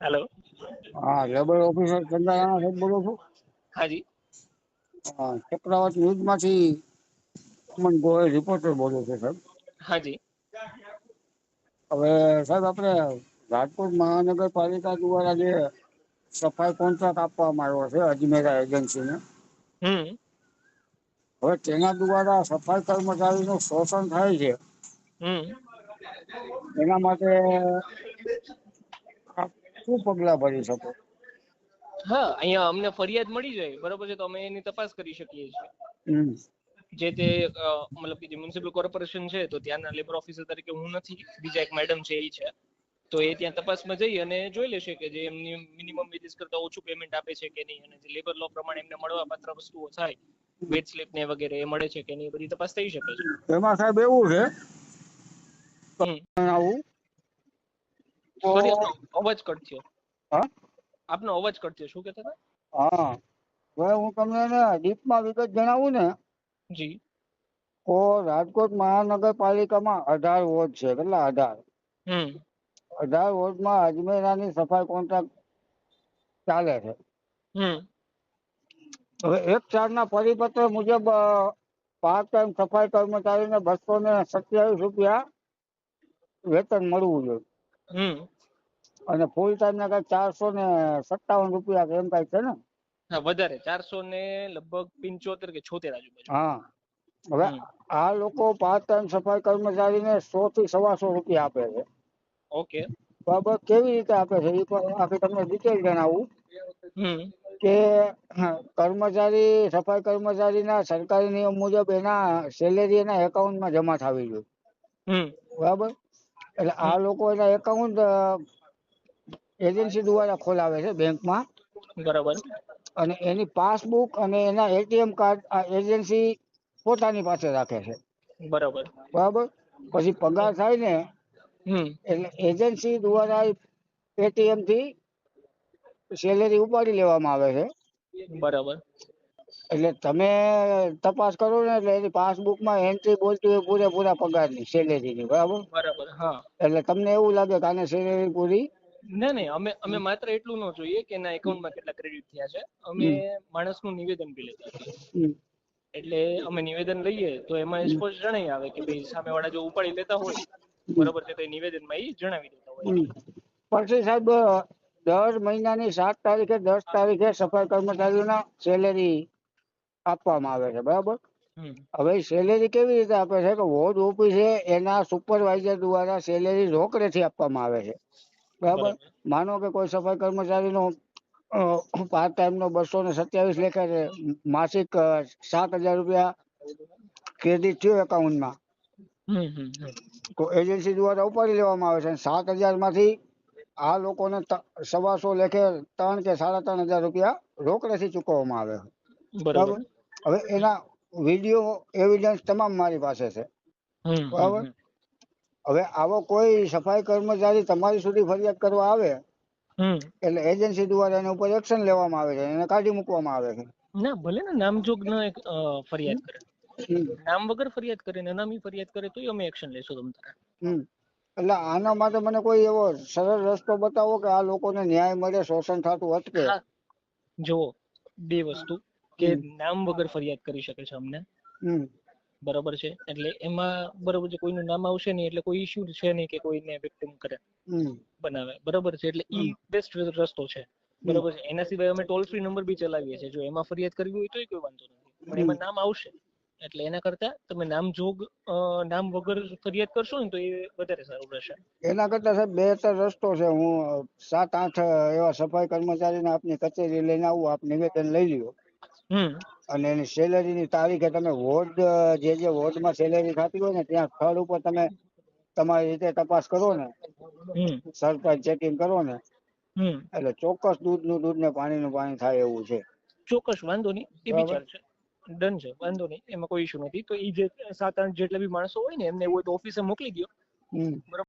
Hello હા labour officer Chandrana સાહેબ બોલો છો? હાજી. હા, ચક્રવાત ન્યૂઝમાંથી અમન ગોયલ રિપોર્ટર બોલો છો સાહેબ. હાજી. હવે સાહેબ આપણે રાજકોટ મહાનગરપાલિકા દ્વારા જે સફાઈ કોન્ટ્રાક્ટ આપવામાં આવ્યો છે અજમેરા એજન્સીને. હમ. હવે તેના દ્વારા સફાઈ કર્મચારીનું શોષણ થાય છે. હમ. એના માટે શું પગલાં ભરી શકો? હા અહીંયા અમને ફરિયાદ મળી જાય બરોબર છે તો અમે એની તપાસ કરી શકીએ છીએ. જે તે મતલબ કે જે મ્યુનિસિપલ કોર્પોરેશન છે તો ત્યાંના લેબર ઓફિસર તરીકે હું નથી બીજા એક મેડમ છે એ છે. તો એ ત્યાં તપાસમાં જઈ અને જોઈ લેશે કે જે એમની મિનિમમ વેજીસ કરતા ઓછું પેમેન્ટ આપે છે કે નહીં અને જે લેબર લો પ્રમાણે એમને મળવા પાત્ર વસ્તુઓ થાય વેજ સ્લિપ ને વગેરે એ મળે છે કે નહીં બધી તપાસ થઈ શકે છે. એમાં સાહેબ એવું છે આવું આપનો અવાજ કટ થયો. હા? આપનો અવાજ કટ થયો. શું કહેતા હતા? હા. હવે હું તમને એને ડીપમાં વિગત જણાવું ને. જી. તો રાજકોટ મહાનગરપાલિકામાં અઢાર વોર્ડ છે કેટલા? અઢાર. અઢાર વોર્ડમાં અજમેરાની સફાઈ કોન્ટ્રાક્ટ ચાલે છે. હમ. હવે એક ચારના પરિપત્ર મુજબ પાર્ટ ટાઈમ સફાઈ કર્મચારીને બસો ને સત્યાવીસ રૂપિયા વેતન મળવું જોઈએ. અને ફૂલ ટાઈમ ના કઈ ચારસો ને સત્તાવન રૂપિયા એમ કઈ છે ને? વધારે. ચારસો ને લગભગ પંચોતેર કે છોતેર આજુબાજુ. હા. હવે આ લોકો પાર્ટ ટાઈમ સફાઈ કર્મચારીને સો થી સવાસો રૂપિયા આપે છે. ઓકે. બરાબર કેવી રીતે આપે છે? એ પણ આખી તમને ડિટેલ જણાવું. કે કર્મચારી સફાઈ કર્મચારીના સરકારી નિયમ મુજબ એના સેલેરી એના એકાઉન્ટમાં જમા થવી જોઈએ. બરાબર? એટલે આ લોકો એના એકાઉન્ટ એજન્સી દ્વારા ખોલાવે છે બેંકમાં. બરાબર. અને એની પાસબુક અને એના એટીએમ કાર્ડ આ એજન્સી પોતાની પાસે રાખે છે. બરાબર. બરાબર? પછી પગાર થાય ને હમ. એટલે એજન્સી દ્વારા એટીએમથી સેલેરી ઉપાડી લેવામાં આવે છે. બરાબર. એટલે તમે તપાસ કરો ને એટલે એની પાસબુકમાં એન્ટ્રી બોલતી હોય પૂરેપૂરા પગારની સેલેરીની બરાબર? બરાબર હા. એટલે તમને એવું લાગે કે આને સેલેરી પૂરી? ના નહીં અમે અમે માત્ર એટલું ન જોઈએ કે એના એકાઉન્ટમાં કેટલા ક્રેડિટ થયા છે. અમે માણસનું નિવેદન બી લેતા એટલે અમે નિવેદન લઈએ તો એમાં સ્પષ્ટ જણાઈ આવે કે ભાઈ સામેવાળા જો ઉપાડી લેતા હોય બરાબર છે તો એ નિવેદનમાં એ જણાવી દેતા હોય. પરસી સાહેબ દર મહિનાની સાત તારીખે દસ તારીખે સફાઈ કર્મચારીઓના સેલેરી આપવામાં આવે છે બરાબર? હવે સેલેરી કેવી રીતે આપે છે? કે વોર્ડ ઓફિસે એના સુપરવાઇઝર દ્વારા સેલેરી રોકડેથી આપવામાં આવે છે. બરાબર. માનો કે કોઈ સફાઈ કર્મચારીનો પાર્ટ ટાઈમ નો બસો ને સત્યાવીસ લેખે છે માસિક સાત હજાર રૂપિયા ક્રેડિટ થયું એકાઉન્ટમાં. તો એજન્સી દ્વારા ઉપાડી લેવામાં આવે છે. સાત હજારમાંથી આ લોકોને સવાસો લેખે ત્રણ કે સાડા ત્રણ હજાર રૂપિયા રોકડેથી ચૂકવવામાં આવે. બરાબર? હવે એના વીડિયો એવિડન્સ તમામ મારી પાસે છે. બરાબર. હવે આવો કોઈ સફાઈ કર્મચારી તમારી સુધી ફરિયાદ કરવા આવે એટલે એજન્સી દ્વારા એના ઉપર એક્શન લેવામાં આવે છે એને કાઢી મૂકવામાં આવે છે. ના ભલે ને નામજોગ ન એક, ફરિયાદ કરે. નામ વગર ફરિયાદ કરે ને નામી ફરિયાદ કરે તો અમે એક્શન લેશું તમ તારે. હમ. એટલે આના માટે મને કોઈ એવો સરળ રસ્તો બતાવો કે આ લોકોને ન્યાય મળે શોષણ થતું અટકે. જુઓ બે વસ્તુ. કે નામ વગર ફરિયાદ કરી શકે છે અમને. બરોબર છે. એટલે એમાં બરોબર છે કોઈનું નામ આવશે નહીં એટલે કોઈ ઇશ્યુ છે નહીં કે કોઈને વિક્ટિમ કરે. બનાવે. બરોબર છે એટલે ઈ બેસ્ટ રસ્તો છે. બરોબર છે. એના સિવાય અમે ટોલ ફ્રી નંબર બી ચલાવીએ છીએ. જો એમાં ફરિયાદ કરવી હોય તોય કોઈ વાંધો નથી. પણ એમાં નામ આવશે. એટલે એના કરતા તમે નામ જોગ નામ વગર ફરિયાદ કરશો ને તો એ વધારે સારું રહેશે. એના કરતા સાહેબ બેહતર રસ્તો છે. હું સાત આઠ એવા સફાઈ કર્મચારીને આપની કચેરી લઈને આવું આપ નિવેદન લઈ લ્યો. અને એની સેલેરીની તારીખે તમે વોર્ડ જે જે વોર્ડમાં સેલેરી થતી હોય ને ત્યાં સ્થળ ઉપર તમે તમારી રીતે તપાસ કરો ને. સરપંચ ચેકિંગ કરો ને. એટલે ચોક્કસ દૂધનું દૂધ ને પાણીનું પાણી થાય એવું છે. ચોક્કસ વાંધો નહીં. એ. વિચાર છે. ડન છે વાંધો નહીં. એમાં કોઈ ઇશ્યુ નથી. તો એ જે સાત આઠ જેટલા બી માણસો હોય ને એમને એવું હોય તો ઓફિસે મોકલી દો બરાબર?